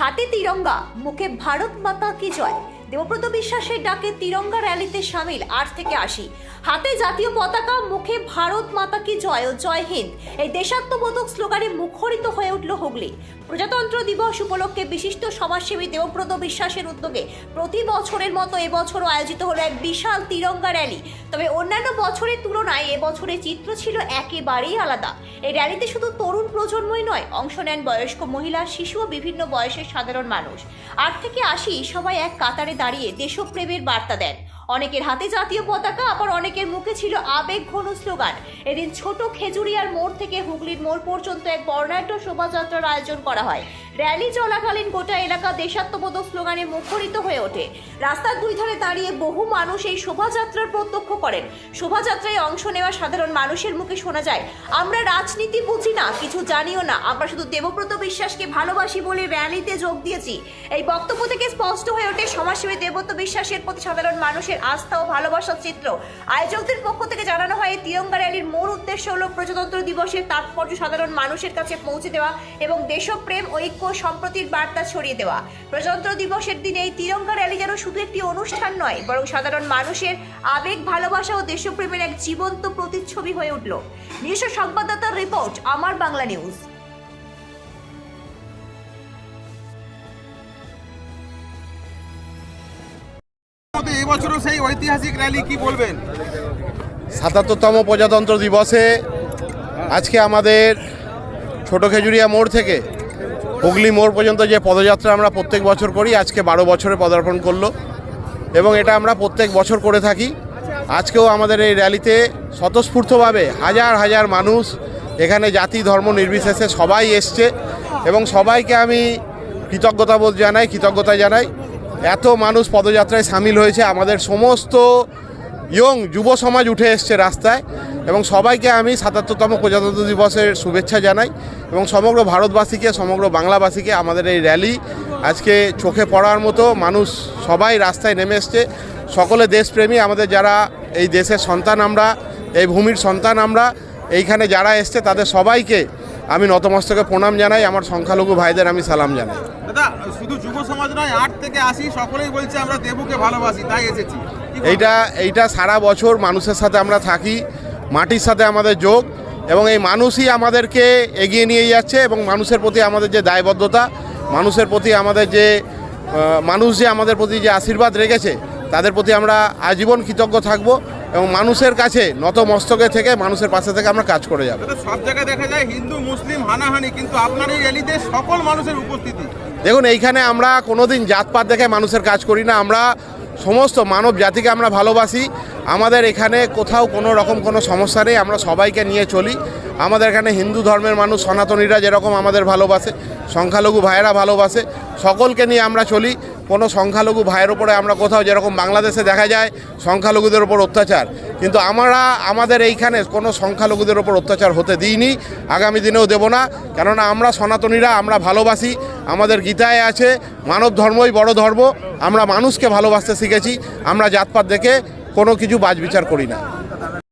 হাতে তিরঙ্গা, মুখে ভারত মাতা কি জয়? দেবব্রত বিশ্বাসের ডাকে তিরঙ্গা র্যালিতে সামিল আট থেকে আশি। হাতে জাতীয় পতাকা, মুখে ভারত মাতা কি জয় ও জয় হিন্দ। এই দেশাত্মবোধক স্লোগানে মুখরিত হয়ে উঠল হুগলি। প্রজাতন্ত্র দিবস উপলক্ষে বিশিষ্ট সমাজসেবী দেবব্রত বিশ্বাসের উদ্যোগে প্রতি বছরের মতো এবছরও আয়োজিত হলো এক বিশাল তিরঙ্গা র্যালি। তবে অন্যান্য বছরের তুলনায় এবছরের চিত্র ছিল একেবারেই আলাদা। এই র্যালিতে শুধু তরুণ প্রজন্মই নয়, অংশ নেন বয়স্ক মহিলা, শিশু ও বিভিন্ন বয়সের সাধারণ মানুষ। আট থেকে আশি সবাই এক কাতারে দাঁড়িয়ে দেশপ্রেমের বার্তা দেন। অনেকের হাতে জাতীয় পতাকা, আবার অনেকের মুখে ছিল আবেগ ঘন স্লোগান। এদিন ছোট খেজুরিয়ার মোড় থেকে হুগলির মোড় পর্যন্ত এক বর্ণাঢ্য শোভাযাত্রার আয়োজন করা হয়। র্যালি চলাকালীন গোটা এলাকা দেশাত্মবোধক স্লোগানে মুখরিত হয়ে ওঠে। রাস্তার দুই ধারে দাঁড়িয়ে বহু মানুষ এই শোভাযাত্রার প্রত্যক্ষ করেন। শোভাযাত্রায় অংশ নেওয়া সাধারণ মানুষের মুখে শোনা যায়, আমরা রাজনীতি বুঝি না, কিছু জানিও না, আমরা শুধু দেবব্রত বিশ্বাসকে ভালোবাসি বলে র্যালিতে যোগ দিয়েছি। এই বক্তব্য থেকে স্পষ্ট হয়ে ওঠে, সমাজসেবী দেবব্রত বিশ্বাসের প্রতি সাধারণ মানুষের আস্থা ও ভালোবাসার চিত্র। আয়োজকদের পক্ষ থেকে জানানো হয়, এই তিরঙ্গা র্যালির মূল উদ্দেশ্য হল প্রজাতন্ত্র দিবসের তাৎপর্য সাধারণ মানুষের কাছে পৌঁছে দেওয়া এবং দেশপ্রেম ঐক্য ও সম্প্রতির বার্তা ছড়িয়ে দেওয়া। প্রজাতন্ত্র দিবসের দিনে এই তিরঙ্গা র্যালি যেন শুধু একটি অনুষ্ঠান নয় বরং সাধারণ মানুষের আবেগ ভালোবাসা ও দেশপ্রেমের এক জীবন্ত প্রতিচ্ছবি হয়ে উঠল। নিজস্ব সংবাদদাতার রিপোর্ট আমার বাংলা নিউজ। এবছরও সেই ঐতিহাসিক র্যালি কি বলবেন? সাতাত্তরতম প্রজাতন্ত্র দিবসে আজকে আমাদের ছোট খেজুরিয়া মোড় থেকে হুগলি মোড় পর্যন্ত যে পদযাত্রা আমরা প্রত্যেক বছর করি, আজকে বারো বছরে পদার্পণ করল। এবং এটা আমরা প্রত্যেক বছর করে থাকি। আজকেও আমাদের এই র্যালিতে স্বতঃস্ফূর্তভাবে হাজার হাজার মানুষ এখানে জাতি, ধর্ম নির্বিশেষে সবাই এসছে। এবং সবাইকে আমি কৃতজ্ঞতা বোধ জানাই, কৃতজ্ঞতা জানাই। এত মানুষ পদযাত্রায় সামিল হয়েছে। আমাদের সমস্ত ইয়ং যুব সমাজ উঠে এসছে রাস্তায়। এবং সবাইকে আমি সাতাত্তরতম প্রজাতন্ত্র দিবসের শুভেচ্ছা জানাই এবং সমগ্র ভারতবাসীকে সমগ্র বাংলাবাসীকে আমাদের এই র্যালি আজকে চোখে পড়ার মতো মানুষ সবাই রাস্তায় নেমে এসছে। সকলে দেশপ্রেমী আমাদের যারা এই দেশের সন্তান আমরা এই ভূমির সন্তান আমরা এইখানে যারা এসছে তাদের সবাইকে আমি নতমস্তকে প্রণাম জানাই আমার সংখ্যালঘু ভাইদের আমি সালাম জানাই। দাদা শুধু যুব সমাজ নয় আট থেকে আসি সকলেই বলছে আমরা দেবুকে ভালোবাসি তাই এসেছি। এইটা এইটা সারা বছর মানুষের সাথে আমরা থাকি মাটির সাথে আমাদের যোগ এবং এই মানুষই আমাদেরকে এগিয়ে নিয়ে যাচ্ছে এবং মানুষের প্রতি আমাদের যে দায়বদ্ধতা মানুষের প্রতি আমাদের যে মানুষ যে আমাদের প্রতি যে আশীর্বাদ রেখেছে তাদের প্রতি আমরা আজীবন কৃতজ্ঞ থাকব এবং মানুষের কাছে নত মস্তকে থেকে মানুষের পাশে থেকে আমরা কাজ করে যাব। সব জায়গায় দেখা যায় হিন্দু মুসলিম হানাহানি কিন্তু আপনার এই র্যালিতে সকল মানুষের উপস্থিতি। দেখুন এইখানে আমরা কোনোদিন জাতপাত দেখে মানুষের কাজ করি না। আমরা সমস্ত মানব জাতিকে আমরা ভালোবাসি। আমাদের এখানে কোথাও কোনো রকম কোনো সমস্যা নেই, আমরা সবাইকে নিয়ে চলি। আমাদের এখানে হিন্দু ধর্মের মানুষ, সনাতনীরা যেরকম আমাদের ভালোবাসে, সংখ্যালঘু ভাইয়েরা ভালোবাসে, সকলকে নিয়ে আমরা চলি। কোনো সংখ্যালঘু ভাইয়ের ওপরে আমরা কোথাও যেরকম বাংলাদেশে দেখা যায়, সংখ্যালঘুদের ওপর অত্যাচার। কিন্তু আমরা, আমাদের এইখানে কোনো সংখ্যালঘুদের ওপর অত্যাচার হতে দিইনি, আগামী দিনেও দেব না। কেননা আমরা সনাতনীরা, আমরা ভালোবাসি, আমাদের গীতায় আছে, মানব ধর্মই বড় ধর্ম, আমরা মানুষকে ভালোবাসতে শিখেছি, আমরা জাতপাত দেখে কোনো কিছু বাজ বিচার করি না।